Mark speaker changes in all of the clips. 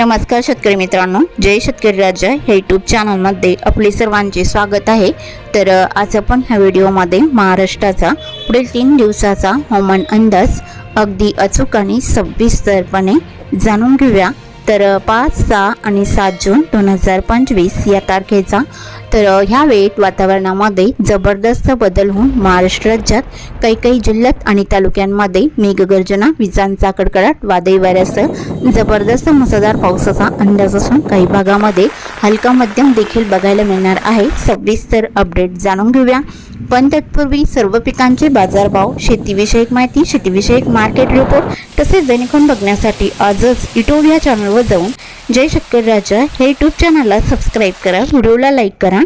Speaker 1: नमस्कार शेतकरी मित्रांनो जय शेतकरी राज्य हे यूट्यूब चॅनलमध्ये आपले सर्वांचे स्वागत आहे. तर आज आपण ह्या व्हिडिओमध्ये महाराष्ट्राचा पुढील तीन दिवसाचा हवामान अंदाज अगदी अचूक आणि सविस्तरपणे जाणून घेऊया. तर पाच सहा आणि सात जून दोन हजार पंचवीस या तारखेचा तर ह्या वेळेत वातावरणामध्ये जबरदस्त बदल होऊन महाराष्ट्र राज्यात काही काही जिल्ह्यात आणि तालुक्यांमध्ये मेघगर्जना विजांचा कडकडाट वादळी वाऱ्यासह जबरदस्त मुसळधार पावसाचा अंदाज असून काही भागामध्ये हलका मध्यम देखील बघायला मिळणार आहे. सविस्तर अपडेट जाणून घेऊया. पण तत्पूर्वी सर्व पिकांचे बाजारभाव शेतीविषयक माहिती शेतीविषयक मार्केट रिपोर्ट तसेच दैनिकॉन बघण्यासाठी आजच युट्यूब या चॅनलवर जाऊन जय शक्कर राजा हे यूट्यूब चॅनलला सबस्क्राईब करा व्हिडिओला लाईक करा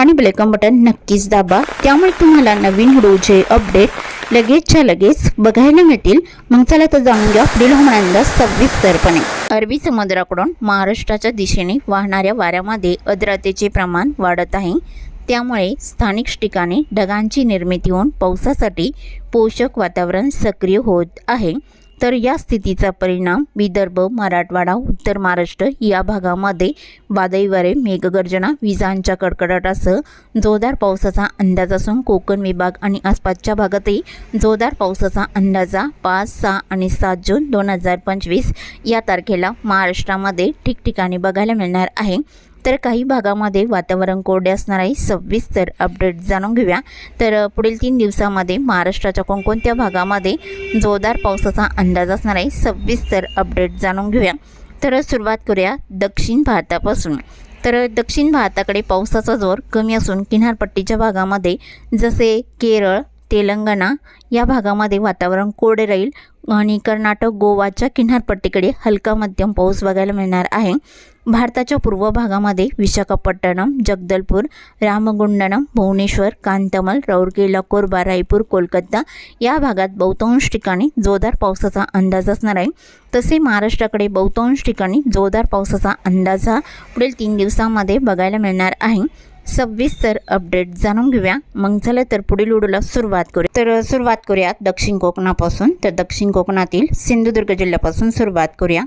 Speaker 1: आणि बेलकॉन बटन नक्कीच दाबा. त्यामुळे तुम्हाला नवीन व्हिडिओचे अपडेट लगेचच्या लगेच बघायला मिळतील. मग चला तर जाणून घ्या पुढील हवामान अंदाज सविस्तरपणे. अरबी समुद्राकडून महाराष्ट्राच्या दिशेने वाहणाऱ्या वाऱ्यामध्ये अद्रतेचे प्रमाण वाढत आहे. त्यामुळे स्थानिक ठिकाणी ढगांची निर्मिती होऊन पावसासाठी पोषक वातावरण सक्रिय होत आहे. तर या स्थितीचा परिणाम विदर्भ मराठवाडा उत्तर महाराष्ट्र या भागामध्ये वादळी वारे मेघगर्जना विजांच्या कडकडाटासह जोरदार पावसाचा अंदाज असून कोकण विभाग आणि आसपासच्या भागातही जोरदार पावसाचा अंदाजा पाच सहा आणि सात जून दोन हजार पंचवीस या तारखेला महाराष्ट्रामध्ये ठिकठिकाणी बघायला मिळणार आहे. तर काही भागामध्ये वातावरण कोरडे असणार आहे. सविस्तर अपडेट जाणून घेऊया. तर पुढील तीन दिवसामध्ये महाराष्ट्राच्या कोणकोणत्या भागामध्ये जोरदार पावसाचा अंदाज असणार आहे? सविस्तर अपडेट जाणून घेऊया. तर सुरुवात करूया दक्षिण भारतापासून. तर दक्षिण भारताकडे पावसाचा जोर कमी असून किनारपट्टीच्या भागामध्ये जसे केरळ तेलंगणा या भागामध्ये वातावरण कोरडे राहील आणि कर्नाटक गोवाच्या किनारपट्टीकडे हलका मध्यम पाऊस बघायला मिळणार आहे. भारताच्या पूर्व भागामध्ये विशाखापट्टणम जगदलपूर रामगुंडनम भुवनेश्वर कांतमल राऊरकेला कोरबा रायपूर कोलकाता या भागात बहुतांश ठिकाणी जोरदार पावसाचा अंदाज असणार आहे. तसे महाराष्ट्राकडे बहुतांश ठिकाणी जोरदार पावसाचा अंदाज हा पुढील तीन दिवसामध्ये बघायला मिळणार आहे. सविस्तर अपडेट जाणून घेऊया. मग झालं तर पुढील व्हिडिओला सुरुवात करूया. तर सुरुवात करूया दक्षिण कोकणापासून. तर दक्षिण कोकणातील सिंधुदुर्ग जिल्ह्यापासून सुरुवात करूया.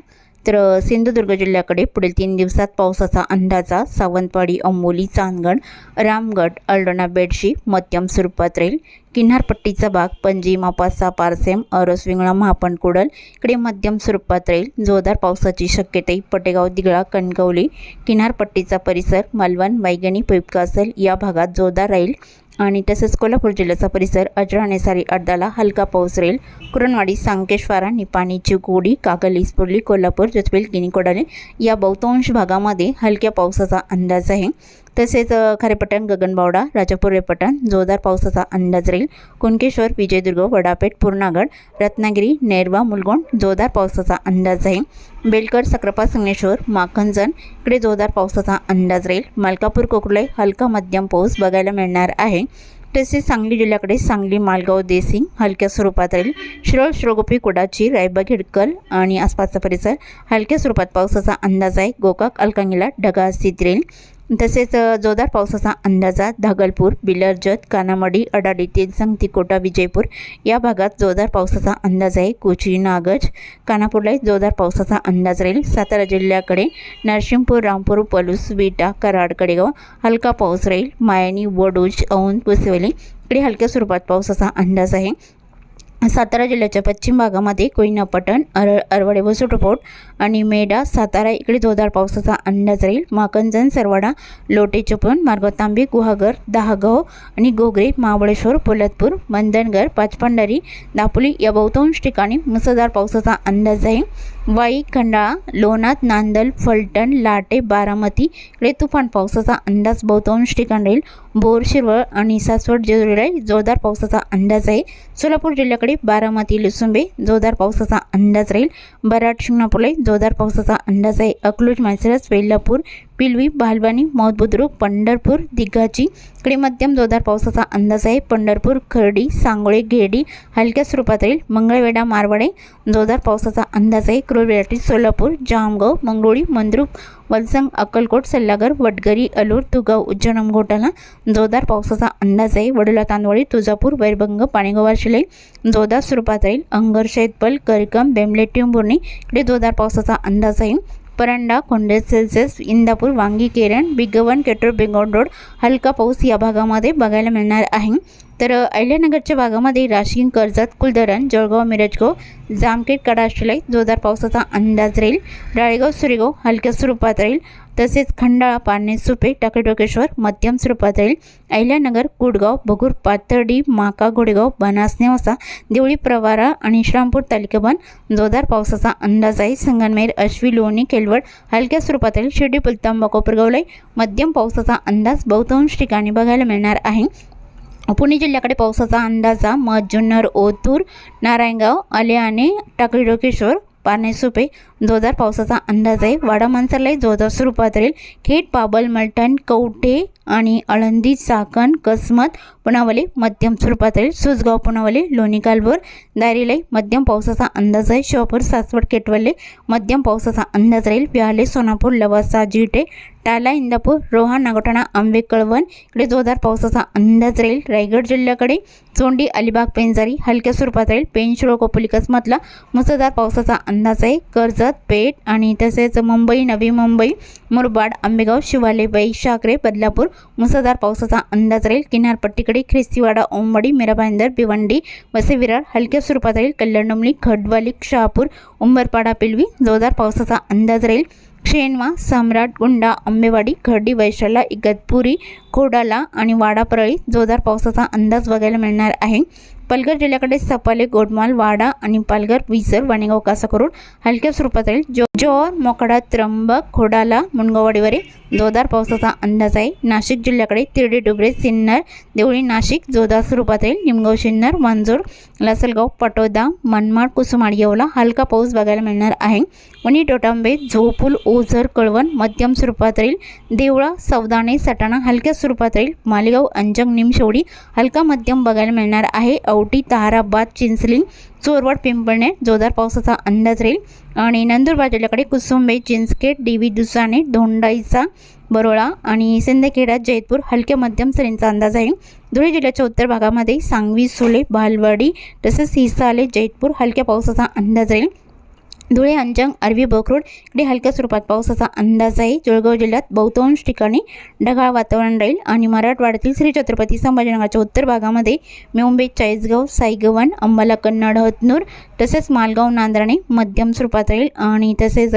Speaker 1: तर सिंधुदुर्ग जिल्ह्याकडे पुढील तीन दिवसात पावसाचा अंदाजा सावंतवाडी अंबोली चांदगड रामगड अल्डना बेडशी मध्यम स्वरूपात राहील. किनारपट्टीचा भाग पणजी मापासा पारसेम अरसविंगळा महापण कुडल इकडे मध्यम स्वरूपात राहील. जोरदार पावसाची शक्यताही पटेगाव दिगळा कणकवली किनारपट्टीचा परिसर मालवण वैगणी पैपका असेल या भागात जोरदार राहील. आणि तसेच कोल्हापूर जिल्ह्याचा परिसर अजराणेसारी अर्धाला हलका पाऊस राहील कुरणवाडी सांकेश्वारा निपाणी चिकोडी कागल इस्पुर्ली कोल्हापूर जतवेल किनीकोडाले या बहुतांश भागामध्ये हलक्या पावसाचा अंदाज आहे. तसेच खारेपटण गगनबावडा राजापूर रेपटण जोरदार पावसाचा अंदाज राहील. कुणकेश्वर विजयदुर्ग वडापेठ पूर्णागड रत्नागिरी नेरवा मुलगोंड जोरदार पावसाचा अंदाज आहे बेलकर सक्रापा संगमेश्वर माखनजण इकडे जोरदार पावसाचा अंदाज राहील. मलकापूर कोकळे हलका मध्यम पाऊस बघायला मिळणार आहे. तसेच सांगली जिल्ह्याकडे सांगली मालगाव देसिंग हलक्या स्वरूपात राहील. शिरोळ श्रोगोपी कुडाची रायबाग हिडकल आणि आसपासचा परिसर हलक्या स्वरूपात पावसाचा अंदाज आहे. गोकाक अलकांगीला ढगाळ स्थित राहील. तसेच जोरदार पावसाचा अंदाजा धागलपूर बिलरजत कानामडी अडाडी तेलसंग तिकोटा विजयपूर या भागात जोरदार पावसाचा अंदाज आहे. कोची नागज कानापूरलाही जोरदार पावसाचा अंदाज राहील. सातारा जिल्ह्याकडे नरसिंहपूर रामपूर पलूस विटा कराड कडेगाव हलका पाऊस राहील. मायनी वडूज औंध पुसवेली इकडे हलक्या स्वरूपात पावसाचा अंदाज आहे. सातारा जिल्ह्याच्या पश्चिम भागामध्ये कोयना पटण अर अरवडे वसुटपोट आणि मेढा सातारा इकडे जोरदार पावसाचा अंदाज राहील. माकंजन सरवाडा लोटे चोपण मार्ग तांबे गुहागर दहागाव आणि गोगरे महाबळेश्वर पोलादपूर मंदनगर पाचपंडारी दापोली या बहुतांश ठिकाणी मुसळधार पावसाचा अंदाज आहे वाई खंडाळा लोणात नांदल फलटण लाटे बारामती इकडे तुफान पावसाचा अंदाज बहुतांश ठिकाण राहील. बोर शिरवळ आणि सासवड जिल्ह्याला जोरदार पावसाचा अंदाज आहे. सोलापूर जिल्ह्याकडे बारामती लुसुंबे जोरदार पावसाचा अंदाज राहील. बराड शिंगणापूरला जोरदार पावसाचा अंदाज आहे. अकलूज माळशिरस वेल्लापूर पिलवी बालवानी मौत बुद्रुक पंढरपूर दिग्गाची इकडे मध्यम जोरदार पावसाचा अंदाज आहे. पंढरपूर खर्डी सांगोळे घेडी हलक्या स्वरूपात राहील. मंगळवेढा मारवाडे जोरदार पावसाचा अंदाज आहे. क्रोलवेटी सोलापूर जामगाव मंगळोळी मंद्रुप वलसंग अक्कलकोट सल्लागर वडगरी अलूर तुगाव उज्जैन घोटाला जोरदार पावसाचा अंदाज आहे. वडोला तांदवळी तुळजापूर वैरभंग पाणीगाव शिले जोरदार स्वरूपात राहील. अंगर शेतपल करकम बेमले टिंबुर्णी इकडे जोरदार पावसाचा अंदाज आहे. परंडा खोंडे सेल्सिअस इंदापूर वांगी केरन बिगवन केटूर बेंगोड रोड हलका पाऊस या भागामध्ये बघायला मिळणार आहे तर अहिल्यानगरच्या भागामध्ये राशीन कर्जत कुलधरण जळगाव मिरजगाव जामखेड कडाशिलय जोरदार पावसाचा अंदाज राहील. राळेगाव सुरेगाव हलक्या स्वरूपात राहील. तसेच खंडाळा पारणे सुपे टाकेटोकेश्वर मध्यम स्वरूपात राहील. अहिल्यानगर कुडगाव भगूर पाथर्डी माका गोडेगाव बनास नेवासा देवळी प्रवारा आणि श्रामपूर तालुक्याबन जोरदार पावसाचा अंदाज आहे. संगनमेर अश्वी लोणी केलवड हलक्या स्वरूपात राहील. शिर्डी पुलतांबा कोपरगावलाई मध्यम पावसाचा अंदाज बहुतांश ठिकाणी बघायला मिळणार आहे. पुणे जिल्ह्याकडे पावसाचा अंदाजा मध जुन्नर ओतूर नारायणगाव आलेआणे टाकळी डोकेश्वर पाणेसुपे जोरदार पावसाचा अंदाज आहे. वाडा माणसालाही जोरदार स्वरूपात राहील खेड पाबल मलटण कवठे आणि आळंदी चाकण कसमत पुनावले मध्यम स्वरूपात राहील सुजगाव पुनावले लोणी कालभोर दारीलाई मध्यम पावसाचा अंदाज आहे. शिवापूर सासवड केटवले मध्यम पावसाचा अंदाज राहील. व्याले सोनापूर लवासा जिटे टाला इंदापूर रोहा नागोठाणा आंबे कळवण. इकडे जोरदार पावसाचा अंदाज राहील. रायगड जिल्ह्याकडे चोंडी अलिबाग पेंजारी हलक्या स्वरूपात राहील. पेंचुळ कोपोली कसमतला मुसळधार पावसाचा अंदाज आहे. कर्जत पेठ आणि तसेच मुंबई नवी मुंबई मुरबाड आंबेगाव शिवाले वैशाखरे बदलापूर मुसळधार पावसाचा अंदाज राहील. किनारपट्टीकडे ख्रिस्तीवाडा ओंबडी मिराबांदर भिवंडी वसेविरार हलक्या स्वरूपात राहील. कल्याणडोंबली खडवाली शहापूर उंबरपाडा पिलवी जोरदार पावसाचा अंदाज राहील. शेणवा सम्राट गुंडा आंबेवाडी खर्डी वैशाला इगतपुरी कोडाला आणि वाडापरळी जोरदार पावसाचा अंदाज बघायला मिळणार आहे पालघर जिल्ह्याकडे सपाले गोडमाल वाडा आणि पालघर विसर वाणेगाव कासाकरोड हलक्या स्वरूपात राहील जो जोर मोकडा त्र्यंबक खोडाला मुनगाववाडीवरे जोरदार पावसाचा अंदाज आहे. नाशिक जिल्ह्याकडे तिरडे डुबरे सिन्नर देवळी नाशिक जोरदार स्वरूपात राहील निमगाव सिन्नर मांजूर लासलगाव पटोदा मनमाड कुसुमाड येवला हलका पाऊस बघायला मिळणार आहे. वणी टोटांबे झोपूल ओझर कळवण मध्यम स्वरूपात राहील. देवळा सौदाणे सटाणा हलक्या स्वरूपात राहील. मालेगाव अंजंग निमशेवडी हलका मध्यम बघायला मिळणार आहे. औटी ताराबाद चिंचली चोरवड पिंपळणे जोरदार पावसाचा अंदाज राहील. आणि नंदुरबार जिल्ह्याकडे कुसुंबे चिंचखेड डीवी दुसाने धोंडाईचा बरोळा आणि सिंदखेडात जयपूर हलक्या मध्यम सरींचा अंदाज आहे. धुळे जिल्ह्याच्या उत्तर भागामध्ये सांगवी सुले बालवाडी तसेच हिसाले जैतपूर हलक्या पावसाचा अंदाज राहील. धुळे अंजंग अरवी बोकरूड इकडे हलक्या स्वरूपात पावसाचा अंदाज आहे. जळगाव जिल्ह्यात बहुतांश ठिकाणी ढगाळ वातावरण राहील आणि मराठवाड्यातील श्री छत्रपती संभाजीनगरच्या उत्तर भागामध्ये मुंबई चाळीसगाव साईगव्हाण अंबाला कन्नड हतनूर तसेच मालगाव नांदराणे मध्यम स्वरूपात राहील आणि तसेच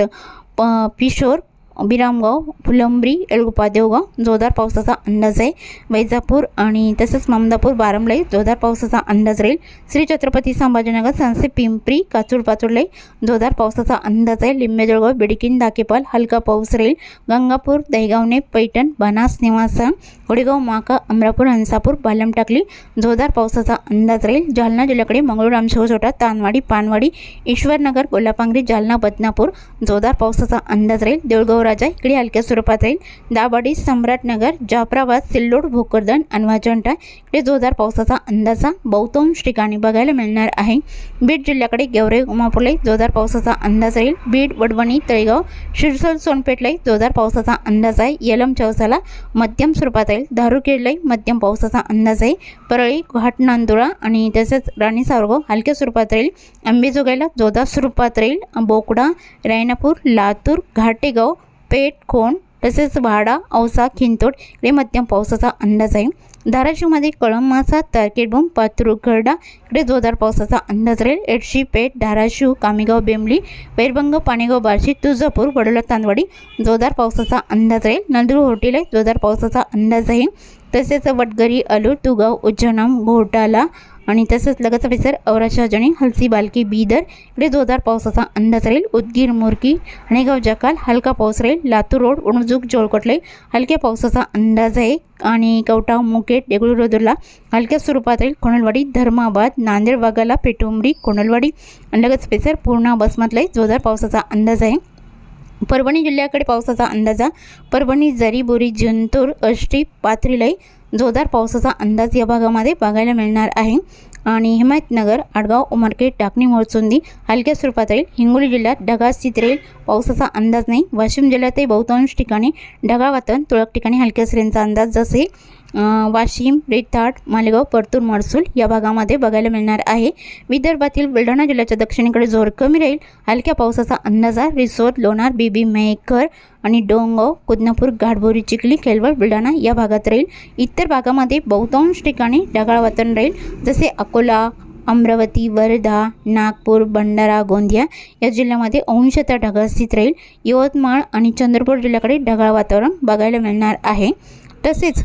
Speaker 1: प पिशोर बिरामगाव फुलंब्री एळगुपा देवगाव जोरदार पावसाचा अंदाज आहे. वैजापूर आणि तसंच ममदापूर बारमलाई जोरदार पावसाचा अंदाज राहील. श्री छत्रपती संभाजीनगर सांसे पिंपरी काचूर पाचुर्ले जोरदार पावसाचा अंदाज आहे. लिंबे जळगाव बिडकीन दाकेपाल हलका पाऊस राहील. गंगापूर दहिगावने पैठण बनास निवासा कोडेगाव माका अमरापूर हंसापूर बालमटाकली जोरदार पावसाचा अंदाज राहील. जालना जिल्ह्याकडे मंगळूर आमशिवछोटा तानवाडी पानवाडी ईश्वरनगर कोल्हापांगरी जालना बदनापूर जोरदार पावसाचा अंदाज राहील. देऊळगाव राजा इकडे हलक्या स्वरूपात राहील. दाभाडी सम्राटनगर जाफराबाद सिल्लोड भोकरदन अनवाजंटा इकडे जोरदार पावसाचा अंदाजा बहुतांश ठिकाणी बघायला मिळणार आहे. बीड जिल्ह्याकडे गेवरे उमापूरलाई जोरदार पावसाचा अंदाज राहील. बीड वडवणी तळेगाव शिरसोल सोनपेठलाही जोरदार पावसाचा अंदाज आहे. येलम चौसाला मध्यम स्वरूपात राहील. धारूखेडलाई मध्यम पावसाचा अंदाज आहे. परळी घाट नांदुळा आणि तसेच राणी सावरगाव हलक्या स्वरूपात राहील. अंबेजोगाईला जोरदार स्वरूपात राहील. बोकडा रायनापूर लातूर घाटेगाव पेठ खोण तसेच वाडा औसा खिंतोड इकडे मध्यम पावसाचा अंदाज आहे. धाराशिवमध्ये कळंमासा तारकेटबोम पात्रुगडा इकडे जोरदार पावसाचा अंदाज राहील. एडशी पेठ धाराशिव कामेगाव बेंबली वैरभंग पाणेगाव बार्शी तुळजापूर वडोला तांदवाडी जोरदार पावसाचा अंदाज राहील. नंदूर होटेल आहे जोरदार पावसाचा अंदाज आहे. तसेच वटगरी अलूर तुगाव उज्जनम घोटाला आणि तसंच लगत परिसर औराच्या जणी हलसी बालकी बीदर इकडे जोरदार पावसाचा अंदाज राहील. उदगीर मोरकी हणेगाव जकाल हलका पाऊस राहील. लातूर रोड उणजूक जोळकोटले हलक्या पावसाचा अंदाज आहे. आणि कवटाव मुकेट देगलूर रोदरला हलक्या स्वरूपात राहील. कोणलवाडी धर्माबाद नांदेड वाघाला पेटुंबरी कोणलवाडी आणि लगत परिसर पूर्णा बसमतलाही जोरदार पावसाचा अंदाज आहे. परभणी जिल्ह्याकडे पावसाचा अंदाजा परभणी जरी बोरी जिंतूर अष्टी पाथरीलाई जोरदार पावसाचा अंदाज या भागामध्ये बघायला मिळणार आहे. आणि हिमायतनगर आडगाव उमरखेड टाकणी मोरचुंदी हलक्या स्वरूपात राहील. हिंगोली जिल्ह्यात ढगाळ स्थित राहील. पावसाचा अंदाज नाही. वाशिम जिल्ह्यातही बहुतांश ठिकाणी ढगाळ वातावरण तुरळक ठिकाणी हलक्या सरींचा अंदाज जसे वाशिम रेताड मालेगाव परतूर मडसूल या भागामध्ये बघायला मिळणार आहे. विदर्भातील बुलढाणा जिल्ह्याच्या दक्षिणेकडे जोर कमी राहील. हलक्या पावसाचा अंदाजा रिसोद लोणार बीबी मेहकर आणि डोंगाव कुदनापूर घाटभोरी चिखली केलवड बुलढाणा या भागात राहील. इतर भागामध्ये बहुतांश ठिकाणी ढगाळ वातावरण राहील. जसे अकोला अमरावती वर्धा नागपूर भंडारा गोंदिया या जिल्ह्यामध्ये अंशतः ढगाळ स्थित राहील. यवतमाळ आणि चंद्रपूर जिल्ह्याकडे ढगाळ वातावरण बघायला मिळणार आहे. तसेच